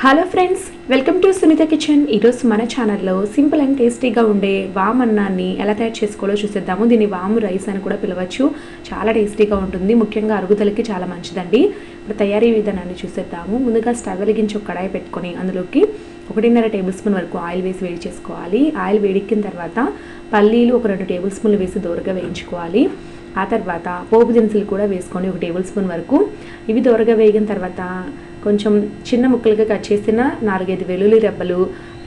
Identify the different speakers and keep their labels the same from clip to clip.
Speaker 1: Hello friends welcome to Sunitha kitchen ఈరోజు మన ఛానల్లో సింపుల్ అండ్ టేస్టీగా ఉండే వామ్ అన్నాన్ని ఎలా తయారు చేసుకోవాలో చూసేద్దాము. దీన్ని వాము రైస్ అని కూడా పిలవచ్చు. చాలా టేస్టీగా ఉంటుంది. ముఖ్యంగా అరుగుదలకి చాలా మంచిదండి. ఇప్పుడు తయారీ విధానాన్ని చూసేద్దాము. ముందుగా స్టవ్ వెలిగించి ఒక కడాయి పెట్టుకొని అందులోకి ఒకటిన్నర టేబుల్ స్పూన్ వరకు ఆయిల్ వేసి వేడి చేసుకోవాలి. ఆయిల్ వేడెక్కిన తర్వాత పల్లీలు ఒక రెండు టేబుల్ స్పూన్లు వేసి దూరగా వేయించుకోవాలి. ఆ తర్వాత పోపు దినుసులు కూడా వేసుకొని ఒక టేబుల్ స్పూన్ వరకు ఇవి దూరగా వేగిన తర్వాత కొంచెం చిన్న ముక్కలుగా కట్ చేసిన నాలుగైదు వెల్లుల్లి రెబ్బలు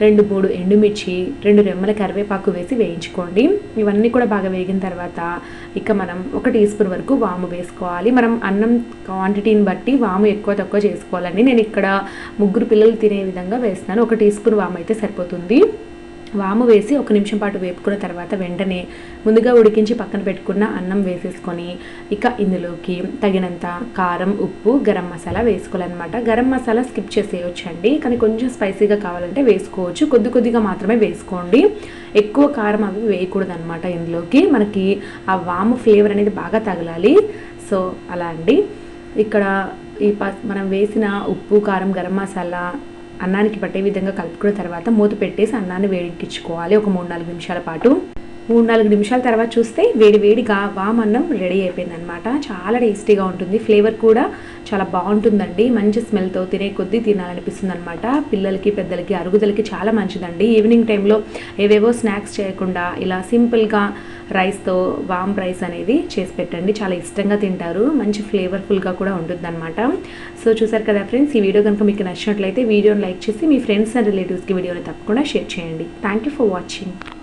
Speaker 1: రెండు మూడు ఎండుమిర్చి రెండు రెమ్మల కరివేపాకు వేసి వేయించుకోండి. ఇవన్నీ కూడా బాగా వేగిన తర్వాత ఇక మనం ఒక టీ స్పూన్ వరకు వాము వేసుకోవాలి. మనం అన్నం క్వాంటిటీని బట్టి వాము ఎక్కువ తక్కువ చేసుకోవాలండి. నేను ఇక్కడ ముగ్గురు పిల్లలు తినే విధంగా వేస్తున్నాను. ఒక టీ స్పూన్ వాము అయితే సరిపోతుంది. వాము వేసి ఒక నిమిషం పాటు వేపుకున్న తర్వాత వెంటనే ముందుగా ఉడికించి పక్కన పెట్టుకున్న అన్నం వేసేసుకొని ఇక ఇందులోకి తగినంత కారం ఉప్పు గరం మసాలా వేసుకోవాలన్నమాట. గరం మసాలా స్కిప్ చేసేయొచ్చండి. కానీ కొంచెం స్పైసీగా కావాలంటే వేసుకోవచ్చు. కొద్ది కొద్దిగా మాత్రమే వేసుకోండి. ఎక్కువ కారం అవి వేయకూడదు అనమాట ఇందులోకి. మనకి ఆ వాము ఫ్లేవర్ అనేది బాగా తగలాలి. సో అలా అండి. ఇక్కడ ఈ ప మనం వేసిన ఉప్పు కారం గరం మసాలా అన్నానికి పట్టే విధంగా కలుపుకున్న తర్వాత మూత పెట్టేసి అన్నాన్ని వేడికించుకోవాలి ఒక మూడు నాలుగు నిమిషాల పాటు. మూడు నాలుగు నిమిషాల తర్వాత చూస్తే వేడి వేడిగా వామ్ అన్నం రెడీ అయిపోయింది అనమాట చాలా టేస్టీగా ఉంటుంది. ఫ్లేవర్ కూడా చాలా బాగుంటుందండి. మంచి స్మెల్తో తినే కొద్దీ తినాలనిపిస్తుంది అనమాట పిల్లలకి పెద్దలకి అరుగుదలకి చాలా మంచిదండి. ఈవినింగ్ టైంలో ఏవేవో స్నాక్స్ చేయకుండా ఇలా సింపుల్గా రైస్తో వామ్ రైస్ అనేది చేసి పెట్టండి. చాలా ఇష్టంగా తింటారు. మంచి ఫ్లేవర్ఫుల్గా కూడా ఉంటుందన్నమాట. సో చూసారు కదా ఫ్రెండ్స్ ఈ వీడియో కనుక మీకు నచ్చినట్లయితే వీడియోని లైక్ చేసి మీ ఫ్రెండ్స్ అండ్ రిలేటివ్స్కి వీడియోని తప్పకుండా షేర్ చేయండి. Thank you for watching